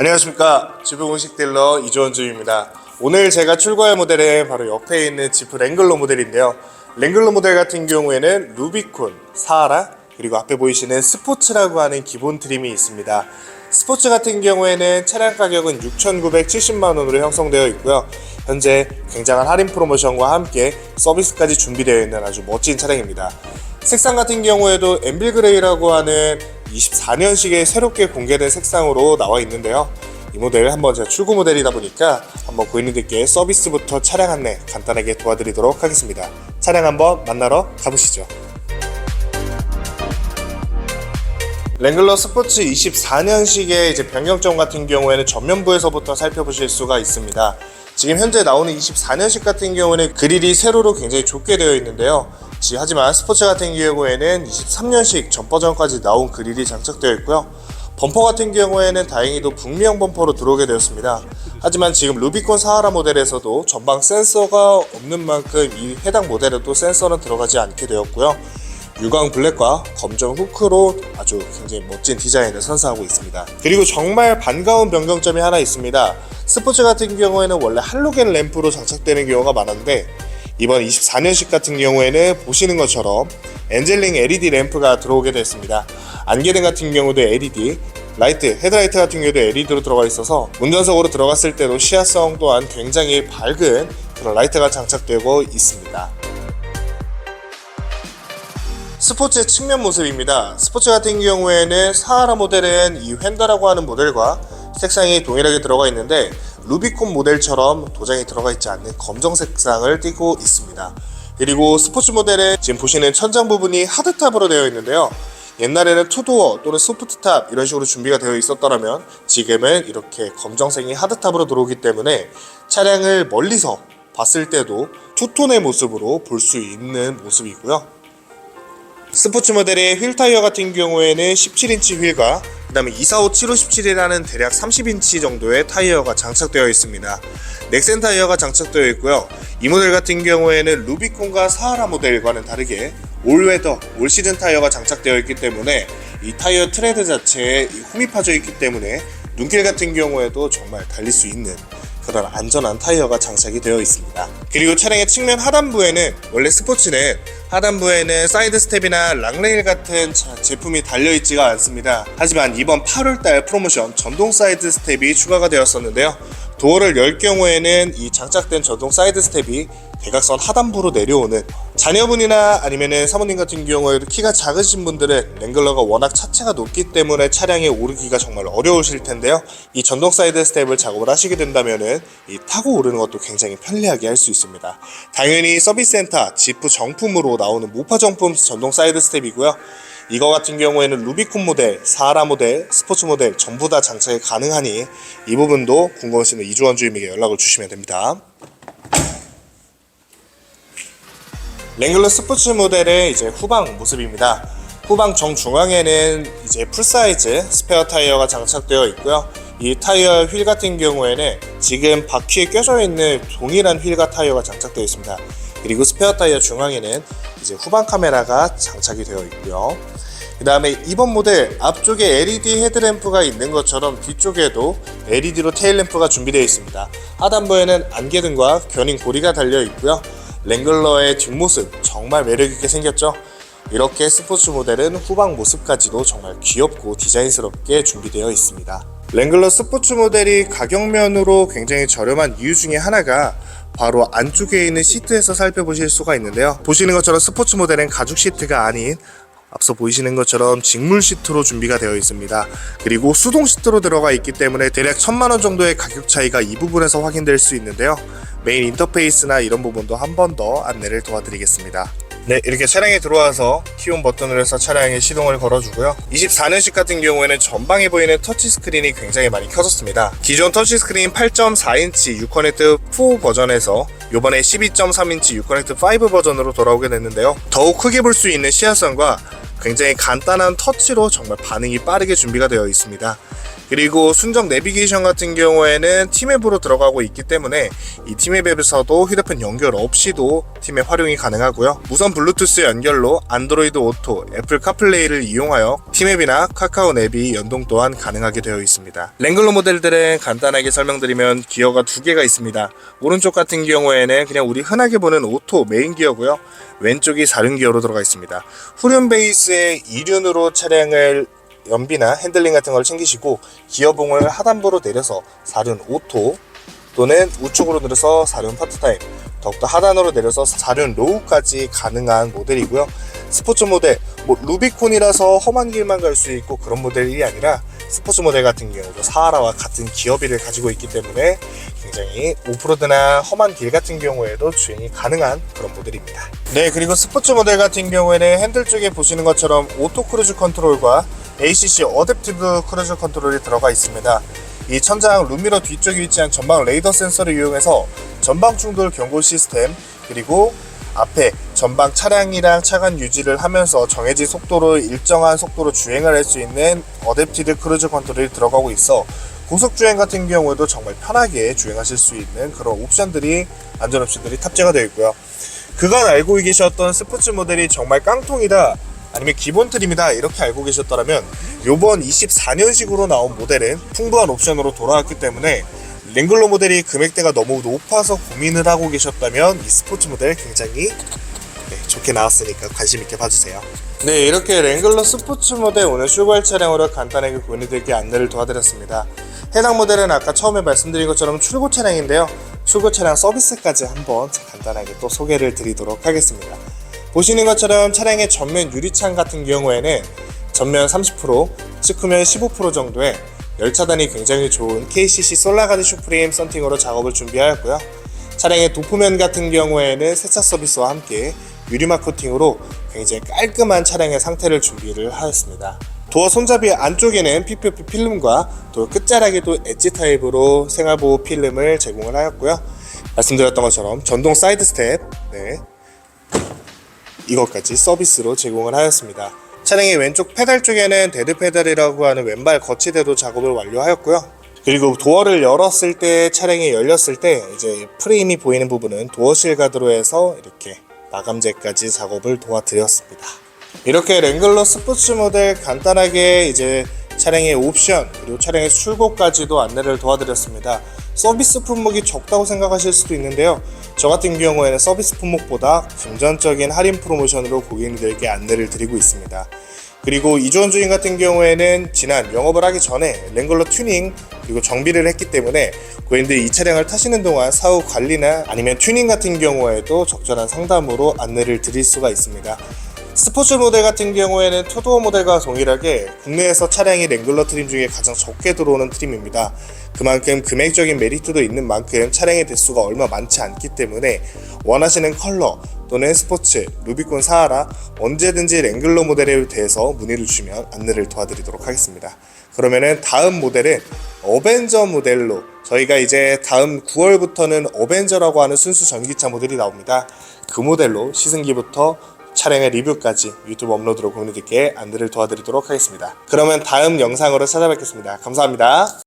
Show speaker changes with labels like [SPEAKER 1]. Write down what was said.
[SPEAKER 1] 안녕하십니까. 지프 공식 딜러 이조원 주입니다. 오늘 제가 출고할 모델은 바로 옆에 있는 지프 랭글러 모델인데요. 랭글러 모델 같은 경우에는 루비콘, 사하라 그리고 앞에 보이시는 스포츠라고 하는 기본 트림이 있습니다. 스포츠 같은 경우에는 차량 가격은 6,970만원으로 형성되어 있고요. 현재 굉장한 할인 프로모션과 함께 서비스까지 준비되어 있는 아주 멋진 차량입니다 색상 같은 경우에도 엠빌 그레이라고 하는 24년식의 새롭게 공개된 색상으로 나와 있는데요. 이 모델 한번 제가 출고 모델이다 보니까 한번 고객님들께 서비스부터 차량 안내 간단하게 도와드리도록 하겠습니다. 차량 한번 만나러 가보시죠. 랭글러 스포츠 24년식의 이제 변경점 같은 경우에는 전면부에서부터 살펴보실 수가 있습니다. 지금 현재 나오는 24년식 같은 경우는 그릴이 세로로 굉장히 좁게 되어 있는데요. 지- 하지만 스포츠 같은 경우에는 23년식 전 버전까지 나온 그릴이 장착되어 있고요. 범퍼 같은 경우에는 다행히도 북미형 범퍼로 들어오게 되었습니다. 하지만 지금 루비콘 사하라 모델에서도 전방 센서가 없는 만큼 이 해당 모델에도 센서는 들어가지 않게 되었고요. 유광 블랙과 검정 후크로 아주 굉장히 멋진 디자인을 선사하고 있습니다. 그리고 정말 반가운 변경점이 하나 있습니다. 스포츠 같은 경우에는 원래 할로겐 램프로 장착되는 경우가 많았는데 이번 24년식 같은 경우에는 보시는 것처럼 엔젤링 LED 램프가 들어오게 됐습니다. 안개등 같은 경우도 LED, 라이트, 헤드라이트 같은 경우도 LED로 들어가 있어서 운전석으로 들어갔을 때도 시야성 또한 굉장히 밝은 그런 라이트가 장착되고 있습니다. 스포츠의 측면 모습입니다. 스포츠 같은 경우에는 사하라 모델은 이 휀다라고 하는 모델과 색상이 동일하게 들어가 있는데 루비콘 모델처럼 도장이 들어가 있지 않는 검정 색상을 띠고 있습니다. 그리고 스포츠 모델은 지금 보시는 천장 부분이 하드탑으로 되어 있는데요. 옛날에는 투도어 또는 소프트탑 이런 식으로 준비가 되어 있었더라면 지금은 이렇게 검정색이 하드탑으로 들어오기 때문에 차량을 멀리서 봤을 때도 투톤의 모습으로 볼 수 있는 모습이고요. 스포츠 모델의 휠 타이어 같은 경우에는 17인치 휠과 그 다음에 245 7517이라는 대략 30인치 정도의 타이어가 장착되어 있습니다. 넥센 타이어가 장착되어 있고요. 이 모델 같은 경우에는 루비콘과 사하라 모델과는 다르게 올웨더, 올 시즌 타이어가 장착되어 있기 때문에 이 타이어 트레드 자체에 이 홈이 파져 있기 때문에 눈길 같은 경우에도 정말 달릴 수 있는 그런 안전한 타이어가 장착이 되어 있습니다. 그리고 차량의 측면 하단부에는 원래 스포츠는 하단부에는 사이드 스텝이나 랑레일 같은 차- 제품이 달려 있지가 않습니다. 하지만 이번 8월달 프로모션 전동 사이드 스텝이 추가가 되었었는데요. 도어를 열 경우에는 이 장착된 전동 사이드 스텝이 대각선 하단부로 내려오는 자녀분이나 아니면은 사모님 같은 경우에도 키가 작으신 분들은 랭글러가 워낙 차체가 높기 때문에 차량에 오르기가 정말 어려우실 텐데요. 이 전동 사이드 스텝을 작업을 하시게 된다면은 이 타고 오르는 것도 굉장히 편리하게 할 수 있습니다. 당연히 서비스 센터 지프 정품으로 나오는 모파 정품 전동 사이드 스텝이고요. 이거 같은 경우에는 루비콘 모델, 사하라 모델, 스포츠 모델 전부 다 장착이 가능하니 이 부분도 궁금하시는 이주원 주임에게 연락을 주시면 됩니다. 랭글러 스포츠 모델의 이제 후방 모습입니다. 후방 정중앙에는 이제 풀사이즈 스페어 타이어가 장착되어 있고요. 이 타이어 휠 같은 경우에는 지금 바퀴에 껴져 있는 동일한 휠과 타이어가 장착되어 있습니다. 그리고 스페어 타이어 중앙에는 이제 후방 카메라가 장착이 되어 있고요. 그 다음에 이번 모델 앞쪽에 LED 헤드램프가 있는 것처럼 뒤쪽에도 LED로 테일램프가 준비되어 있습니다. 하단부에는 안개등과 견인 고리가 달려 있고요. 랭글러의 뒷모습 정말 매력있게 생겼죠? 이렇게 스포츠 모델은 후방 모습까지도 정말 귀엽고 디자인스럽게 준비되어 있습니다. 랭글러 스포츠 모델이 가격면으로 굉장히 저렴한 이유 중에 하나가 바로 안쪽에 있는 시트에서 살펴보실 수가 있는데요. 보시는 것처럼 스포츠 모델은 가죽 시트가 아닌 앞서 보이시는 것처럼 직물 시트로 준비가 되어 있습니다. 그리고 수동 시트로 들어가 있기 때문에 대략 천만 원 정도의 가격 차이가 이 부분에서 확인될 수 있는데요. 메인 인터페이스나 이런 부분도 한 번 더 안내를 도와드리겠습니다. 네, 이렇게 차량에 들어와서 키온 버튼을 해서 차량에 시동을 걸어주고요. 24년식 같은 경우에는 전방에 보이는 터치 스크린이 굉장히 많이 켜졌습니다. 기존 터치 스크린 8.4인치 유커넥트 4 버전에서 이번에 12.3인치 유커넥트 5 버전으로 돌아오게 됐는데요. 더욱 크게 볼 수 있는 시야성과 굉장히 간단한 터치로 정말 반응이 빠르게 준비가 되어 있습니다. 그리고 순정 내비게이션 같은 경우에는 팀앱으로 들어가고 있기 때문에 이 팀앱에서도 휴대폰 연결 없이도 팀앱 활용이 가능하고요. 무선 블루투스 연결로 안드로이드 오토, 애플 카플레이를 이용하여 팀앱이나 카카오 앱이 연동 또한 가능하게 되어 있습니다. 랭글러 모델들은 간단하게 설명드리면 기어가 두 개가 있습니다. 오른쪽 같은 경우에는 그냥 우리 흔하게 보는 오토 메인 기어고요. 왼쪽이 사륜 기어로 들어가 있습니다. 후륜 베이스의 이륜으로 차량을 연비나 핸들링 같은 걸 챙기시고 기어봉을 하단부로 내려서 사륜 오토 또는 우측으로 내려서 사륜 파트타임 더욱더 하단으로 내려서 사륜 로우까지 가능한 모델이고요 스포츠 모델 뭐 루비콘이라서 험한 길만 갈 수 있고 그런 모델이 아니라 스포츠 모델 같은 경우도 사하라와 같은 기어비를 가지고 있기 때문에 굉장히 오프로드나 험한 길 같은 경우에도 주행이 가능한 그런 모델입니다. 네, 그리고 스포츠 모델 같은 경우에는 핸들 쪽에 보시는 것처럼 오토 크루즈 컨트롤과 ACC 어댑티브 크루즈 컨트롤이 들어가 있습니다. 이 천장 룸미러 뒤쪽에 위치한 전방 레이더 센서를 이용해서 전방 충돌 경고 시스템 그리고 앞에 전방 차량이랑 차간 유지를 하면서 정해진 속도로 일정한 속도로 주행을 할 수 있는 어댑티드 크루즈 컨트롤이 들어가고 있어 고속 주행 같은 경우에도 정말 편하게 주행하실 수 있는 그런 옵션들이 안전 옵션들이 탑재가 되어 있고요. 그간 알고 계셨던 스포츠 모델이 정말 깡통이다 아니면 기본 트림이다 이렇게 알고 계셨더라면 요번 24년식으로 나온 모델은 풍부한 옵션으로 돌아왔기 때문에 랭글러 모델이 금액대가 너무 높아서 고민을 하고 계셨다면 이 스포츠 모델 굉장히 네, 좋게 나왔으니까 관심 있게 봐주세요. 네, 이렇게 랭글러 스포츠 모델 오늘 쇼발 차량으로 간단하게 고객님들께 안내를 도와드렸습니다. 해당 모델은 아까 처음에 말씀드린 것처럼 출고 차량인데요. 출고 차량 서비스까지 한번 간단하게 또 소개를 드리도록 하겠습니다. 보시는 것처럼 차량의 전면 유리창 같은 경우에는 전면 30%, 측후면 15% 정도의 열차단이 굉장히 좋은 KCC 솔라가드 슈프림 썬팅으로 작업을 준비하였고요. 차량의 도표면 같은 경우에는 세차 서비스와 함께 유리막 코팅으로 굉장히 깔끔한 차량의 상태를 준비를 하였습니다. 도어 손잡이 안쪽에는 PPF 필름과 또 끝자락에도 엣지 타입으로 생활보호 필름을 제공을 하였고요. 말씀드렸던 것처럼 전동 사이드 스텝, 네, 이것까지 서비스로 제공을 하였습니다. 차량의 왼쪽 페달 쪽에는 데드 페달이라고 하는 왼발 거치대도 작업을 완료하였고요. 그리고 도어를 열었을 때 차량이 열렸을 때 이제 프레임이 보이는 부분은 도어실 가드로 해서 이렇게 마감재까지 작업을 도와드렸습니다. 이렇게 랭글러 스포츠 모델 간단하게 이제 차량의 옵션 그리고 차량의 출고까지도 안내를 도와드렸습니다. 서비스 품목이 적다고 생각하실 수도 있는데요. 저 같은 경우에는 서비스 품목보다 금전적인 할인 프로모션으로 고객님들께 안내를 드리고 있습니다. 그리고 이주원 주인 같은 경우에는 지난 영업을 하기 전에 랭글러 튜닝 그리고 정비를 했기 때문에 고객님들이 이 차량을 타시는 동안 사후 관리나 아니면 튜닝 같은 경우에도 적절한 상담으로 안내를 드릴 수가 있습니다. 스포츠 모델 같은 경우에는 투도어 모델과 동일하게 국내에서 차량이 랭글러 트림 중에 가장 적게 들어오는 트림입니다. 그만큼 금액적인 메리트도 있는 만큼 차량의 대수가 얼마 많지 않기 때문에 원하시는 컬러 또는 스포츠, 루비콘 사하라 언제든지 랭글러 모델에 대해서 문의를 주시면 안내를 도와드리도록 하겠습니다. 그러면은 다음 모델은 어벤져 모델로 저희가 이제 다음 9월부터는 어벤져라고 하는 순수 전기차 모델이 나옵니다. 그 모델로 시승기부터 차량의 리뷰까지 유튜브 업로드로 고객님들께 안내를 도와드리도록 하겠습니다. 그러면 다음 영상으로 찾아뵙겠습니다. 감사합니다.